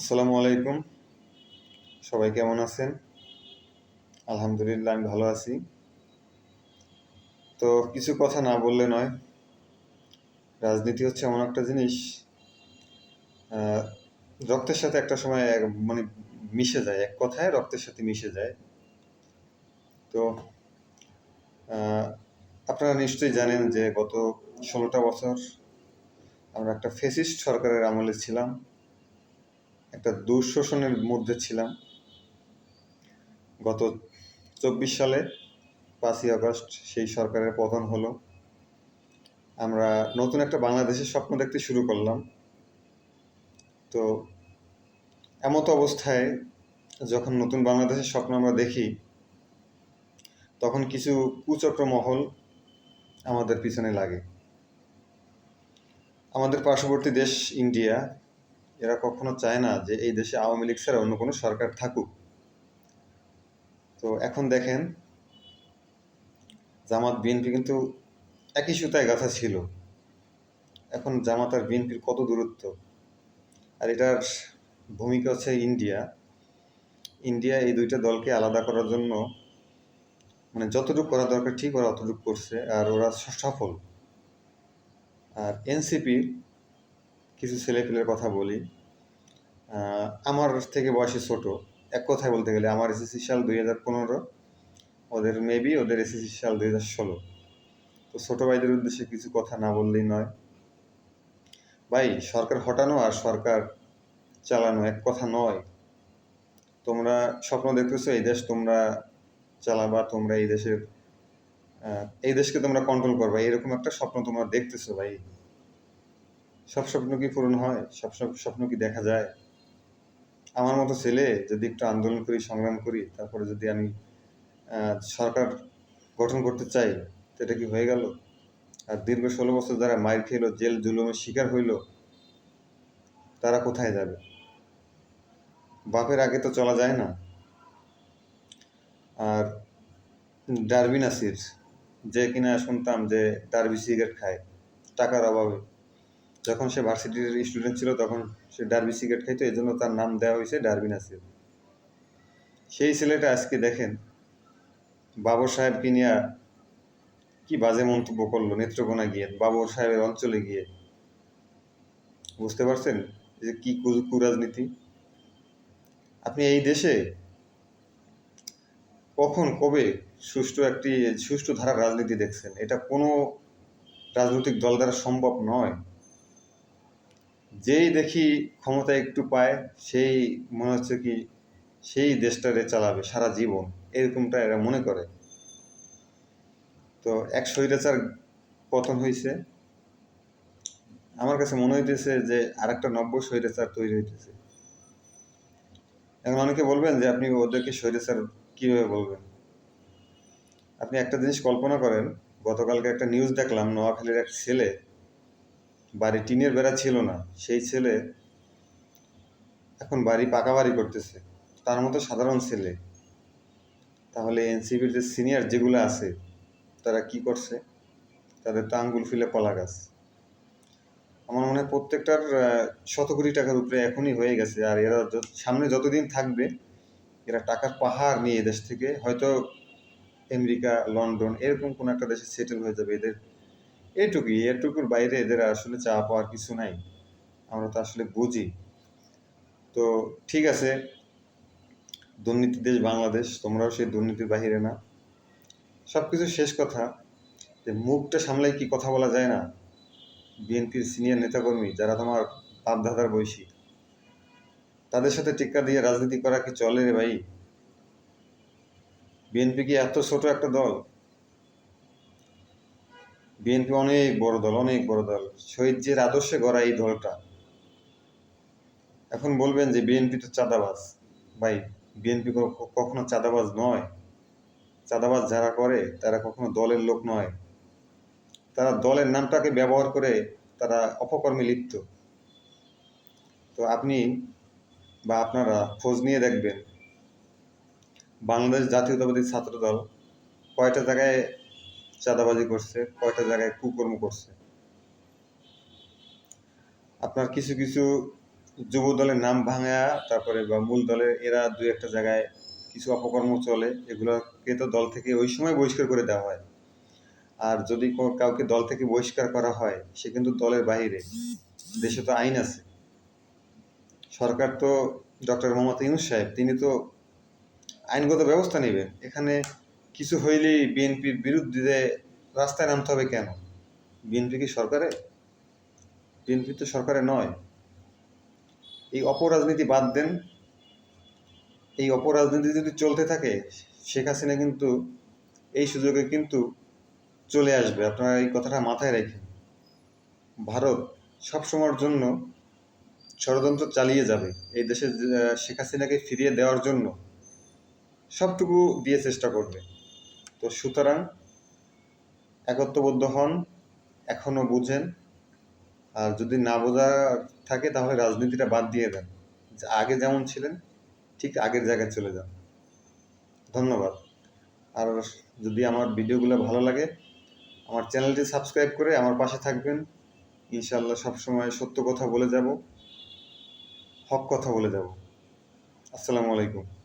আসসালামু আলাইকুম। সবাই কেমন আছেন? আলহামদুলিল্লাহ, আমি ভালো আছি। তো কিছু কথা না বললে নয়, রাজনীতি হচ্ছে এমন একটা জিনিস রক্তের সাথে একটা সময় মানে মিশে যায়, এক কথায় রক্তের সাথে মিশে যায়। তো আপনারা নিশ্চয়ই জানেন যে গত ষোলোটা বছর আমরা একটা ফেসিস্ট সরকারের আমলে ছিলাম। একটা দুঃশোষণের মধ্যে ছিলাম। গত চব্বিশ সালে পাঁচই আগস্ট সেই সরকারের পতন হলো। আমরা নতুন একটা বাংলাদেশের স্বপ্ন দেখতে শুরু করলাম। তো এমত অবস্থায় যখন নতুন বাংলাদেশের স্বপ্ন আমরা দেখি, তখন কিছু কুচক্র মহল আমাদের পিছনে লাগে। আমাদের পার্শ্ববর্তী দেশ ইন্ডিয়া এরা কখনো চায় না যে এই দেশে আওয়ামী লীগ ছাড়া অন্য কোনো সরকার থাকুক। তো এখন দেখেন, জামাত বিএনপি কিন্তু একই সুতায় গাঁথা ছিল। এখন জামাত আর বিএনপির কত দূরত্ব? আর এটার ভূমিকা হচ্ছে ইন্ডিয়া। ইন্ডিয়া এই দুইটা দলকে আলাদা করার জন্য মানে যতটুকু করা দরকার ঠিক ওরা অতটুকু করছে, আর ওরা সফল। আর এনসিপি কিছু ছেলেপেলের কথা বলি। আমার থেকে বয়সে ছোট। এক কথায় বলতে গেলে আমার এসএসসি সাল দুই হাজার পনেরো, ওদের মেবি ওদের এসএসসি সাল দুই হাজার ষোলো। তো ছোটো ভাইদের উদ্দেশ্যে কিছু কথা না বললেই নয়। ভাই, সরকার হটানো আর সরকার চালানো এক কথা নয়। তোমরা স্বপ্ন দেখতেছো এই দেশ তোমরা চালাবা, তোমরা এই দেশের এই দেশকে তোমরা কন্ট্রোল করবা। এরকম একটা স্বপ্ন তোমরা দেখতেছো ভাই। সব স্বপ্ন কি পূরণ হয়? সব সব স্বপ্ন কি দেখা যায়? আমার মতো ছেলে যদি একটু আন্দোলন করি, সংগ্রাম করি, তারপরে যদি আমি সরকার গঠন করতে চাই, তো এটা কি হয়ে গেল? আর দীর্ঘ ষোলো বছর যারা মার খেলো, জেল জুলুমের শিকার হইল, তারা কোথায় যাবে? বাপের আগে তো চলা যায় না। আর ডারবি নাসির যে কিনা শুনতাম যে ডারবি সিগারেট খায়, টাকার অভাবে। যখন সে ভার্সিটির স্টুডেন্ট ছিল, তখন সে ডারবি সিগারেট খাইতো এই জন্য তার নাম দেওয়া হয়েছে ডারবি নাসির সেই ছেলেটা আজকে দেখেন, বাবর সাহেবকে নিয়ে কি বাজে মন্তব্য করল, নেত্রকোনা গিয়ে, বাবর সাহেবের অঞ্চলে গিয়ে। বুঝতে পারছেন? যে কু- কুরাজনীতি। আপনি এই দেশে কখন, কবে সুষ্ঠু একটি, সুষ্ঠু ধারার রাজনীতি দেখছেন? এটা কোনো রাজনৈতিক দল দ্বারা সম্ভব নয়। যেই দেখি ক্ষমতা একটু পায়, সেই মনে হচ্ছে কি সেই দেশটারে চালাবে সারা জীবন, এরকমটা এরা মনে করে। তো এক স্বৈরাচার পতন হয়েছে আমার কাছে মনে হইতেছে যে আরেকটা নব্য স্বৈরাচার তৈরি হইতেছে। এখন অনেকে বলবেন যে আপনি ওদেরকে স্বৈরাচার কীভাবে বলবেন? আপনি একটা জিনিস কল্পনা করেন, গতকালকে একটা নিউজ দেখলাম, নোয়াখালীর এক ছেলে বাড়ি টিনের বেড়া ছিল না, সেই ছেলে এখন বাড়ি পাকা বাড়ি করতেছে। তার মতো সাধারণ ছেলে। তাহলে এনসিপির যে সিনিয়র যেগুলো আছে, তারা কি করছে? তাদের তো আঙ্গুল ফিলে কলা গাছ। আমার মনে হয় প্রত্যেকটার শত কোটি টাকার উপরে এখনই হয়ে গেছে। আর এরা সামনে যতদিন থাকবে, এরা টাকার পাহাড় নিয়ে এদেশ থেকে, হয়তো আমেরিকা, লন্ডন, এরকম কোন একটা দেশে সেটেল হয়ে যাবে। এদের এইটুকুই এটুকুর বাইরে এদের আসলে চা পাওয়ার কিছু নাই। আমরা তো আসলে বুঝি। তো ঠিক আছে, দুর্নীতি দেশ বাংলাদেশ, তোমরাও সেই দুর্নীতির বাহিরে না। সব কিছু শেষ কথা, যে মুখটা সামলাই কি কথা বলা যায় না? বিএনপির সিনিয়র নেতাকর্মী যারা তোমার বাপ দাদার বয়সী, তাদের সাথে টিক্কা দিয়ে রাজনীতি করা কি চলে রে ভাই? বিএনপি কি এত ছোট একটা দল? বিএনপি অনেক বড় দল, অনেক বড় দল। শহীদজির আদর্শে গড়া এই দলটা। এখন বলবেন যে বিএনপি তো চাঁদাবাজ। ভাই, বিএনপি কখনো চাঁদাবাজ নয়। চাঁদাবাজ যারা করে, তারা কখনো দলের লোক নয়। তারা দলের নামটাকে ব্যবহার করে তারা অপকর্মে লিপ্ত। তো আপনি বা আপনারা খোঁজ নিয়ে দেখবেন। বাংলাদেশ জাতীয়তাবাদী ছাত্র দল কয়টা জায়গায় চাঁদাবাজি করছে, কয়টা জায়গায় কুকর্ম করছে। আপনার কিছু কিছু যুব দলের নাম ভাঙা, তারপরে বা মূল দলে এরা দু একটা জায়গায় কিছু অপকর্ম চলে, এগুলোকে তো দল থেকে ওই সময় বহিষ্কার করে দেওয়া হয়। আর যদি কাউকে দল থেকে বহিষ্কার করা হয়, সে কিন্তু দলের বাইরে দেশে তো আইন আছে। সরকার তো ডক্টর মোহাম্মদ ইউনুস সাহেব, তিনি তো আইনগত ব্যবস্থা নেবেন। এখানে কিছু হইলেই বিএনপির বিরুদ্ধে রাস্তায় নামতে হবে কেন? বিএনপি কি সরকারে? বিএনপি তো সরকারে নয়। এই অপরাজনীতি বাদ দেন। এই অপরাজনীতি যদি চলতে থাকে, শেখ হাসিনা কিন্তু এই সুযোগে কিন্তু চলে আসবে। আপনারা এই কথাটা মাথায় রাখেন। ভারত সবসময়ের জন্য ষড়যন্ত্র চালিয়ে যাবে। এই দেশে শেখ হাসিনাকে ফিরিয়ে দেওয়ার জন্য সবটুকু দিয়ে চেষ্টা করবে। তো সুতরাং একত্রবদ্ধ হন এখনও বুঝেন। আর যদি না বোঝা থাকে, তাহলে রাজনীতিটা বাদ দিয়ে দেন। আগে যেমন ছিলেন, ঠিক আগের জায়গায় চলে যান। ধন্যবাদ। আর যদি আমার ভিডিওগুলো ভালো লাগে, আমার চ্যানেলটি সাবস্ক্রাইব করে আমার পাশে থাকবেন। ইনশাল্লাহ সবসময় সত্য কথা বলে যাব, হক কথা বলে যাব। আসসালামু আলাইকুম।